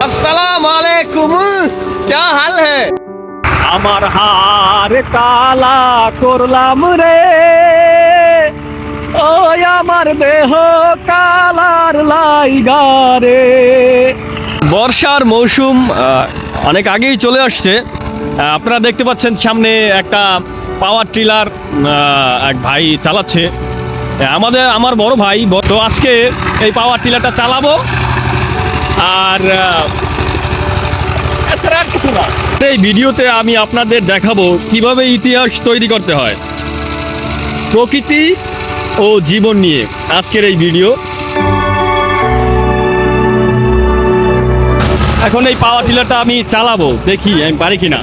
अस्सलाम वालेकुम क्या हाल है আমার হার কালা করলাম রে ও আমার দেহ কালার লাইগা রে বর্ষার মৌসুম আহ, অনেক আগেই চলে আসছে আহ, আপনারা দেখতে পাচ্ছেন সামনে একটা পাওয়ার ট্রিলার এক ভাই চালাচ্ছে আহ, আমাদের আমার বড় ভাই ব- তো আজকে এই পাওয়ার টিলারটা চালাবো আর আহ, এছাড়া আর কিছু না। এই ভিডিওতে আমি আপনাদের দেখাবো কীভাবে ইতিহাস তৈরি করতে হয়। প্রকৃতি ও জীবন নিয়ে আজকের এই ভিডিও। এখন এই পাওয়ার টিলারটা আমি চালাবো দেখি আমি পারি কিনা।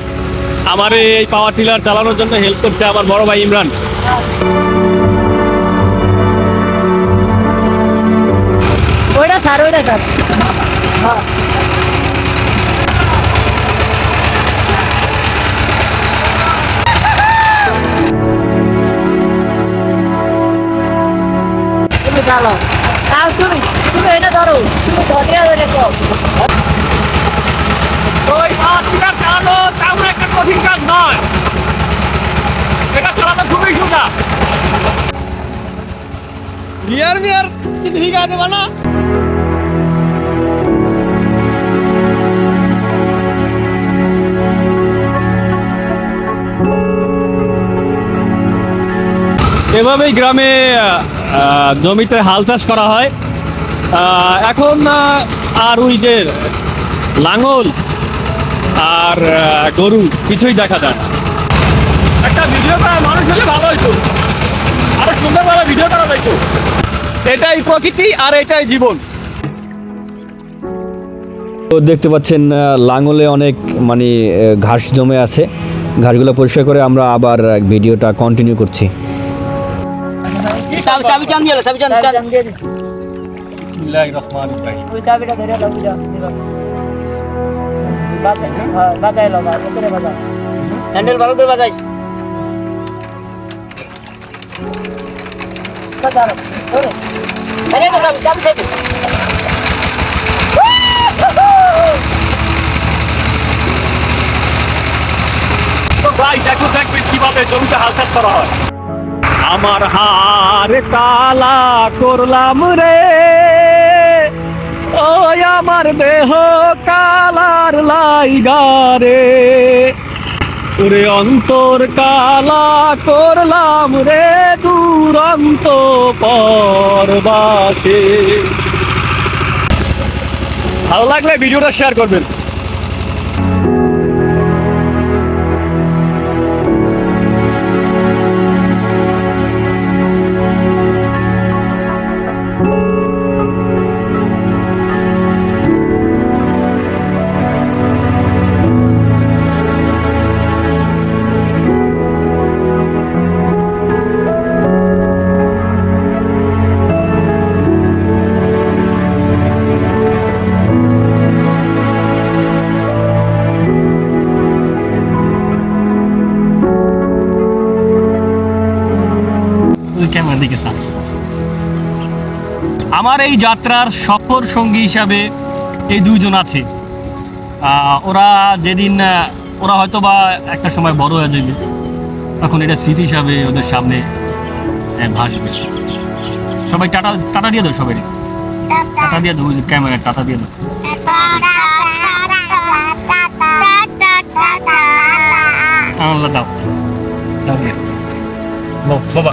আমার এই পাওয়ার টিলার চালানোর জন্য হেল্প করছে আমার বড় ভাই ইমরান। ওইটা স্যার ওইটা স্যার। চালো। তাও তুমি তুমি এটা ধরো। তুমি ধরিয়া ধরে কো ওই চালানো তেমন একটা কঠিন কাজ নয়। এটা চালানো খুবই সোজা। মিয়ার মিয়ার কিছু শিখা দেবা না? এভাবেই গ্রামে জমিতে হাল চাষ করা হয়। এখন আর ওই যে লাঙল আর গরু কিছুই দেখা যায় না। একটা ভিডিও করা মানুষ হলে ভালো হইতো। আরও সুন্দরভাবে ভিডিও করা যাইতো। এটাই প্রকৃতি আর এটাই জীবন। তো দেখতে পাচ্ছেন লাঙলে অনেক মানে ঘাস জমে আছে। ঘাসগুলো পরিষ্কার করে আমরা আবার ভিডিওটা কন্টিনিউ করছি। চাবি চাবি চান দিয়ে চাবি চান চান দিয়ে দিছি বিসমিল্লাহির রহমানির রহিম ওই চাবিটা ধরে দাও বুঝা বাজাই হ্যাঁ বাজাই লো বাজাই করে বাজাই হ্যান্ডেল ভালো করে বাজাইস বাজাও ধরে আরে তো চাবি চাবি চাবি তো ভাই দেখো দেখবেন কীভাবে জমিতে হাল চাষ করা হয় আমার হার কালা করলাম রে। ও আমার দেহ কালার লাইগা রে। অন্তর কালা করলাম রে দুরন্ত পরবাসে। ভালো লাগলে ভিডিওটা শেয়ার করবেন। ক্যামেরার দিকে তাক। আমার এই যাত্রার সফর সঙ্গী হিসাবে এই দুইজন আছে ওরা যেদিন ওরা হয়তো বা একটা সময় বড় হয়ে যাবে তখন এটা স্মৃতি হিসাবে ওদের সামনে ভাসবে সবাই টাটা টাটা দিয়ে দাও সবাই টাটা দিয়ে দেবো ক্যামেরা টাটা দিয়ে দেবো আল্লাহ। বাবা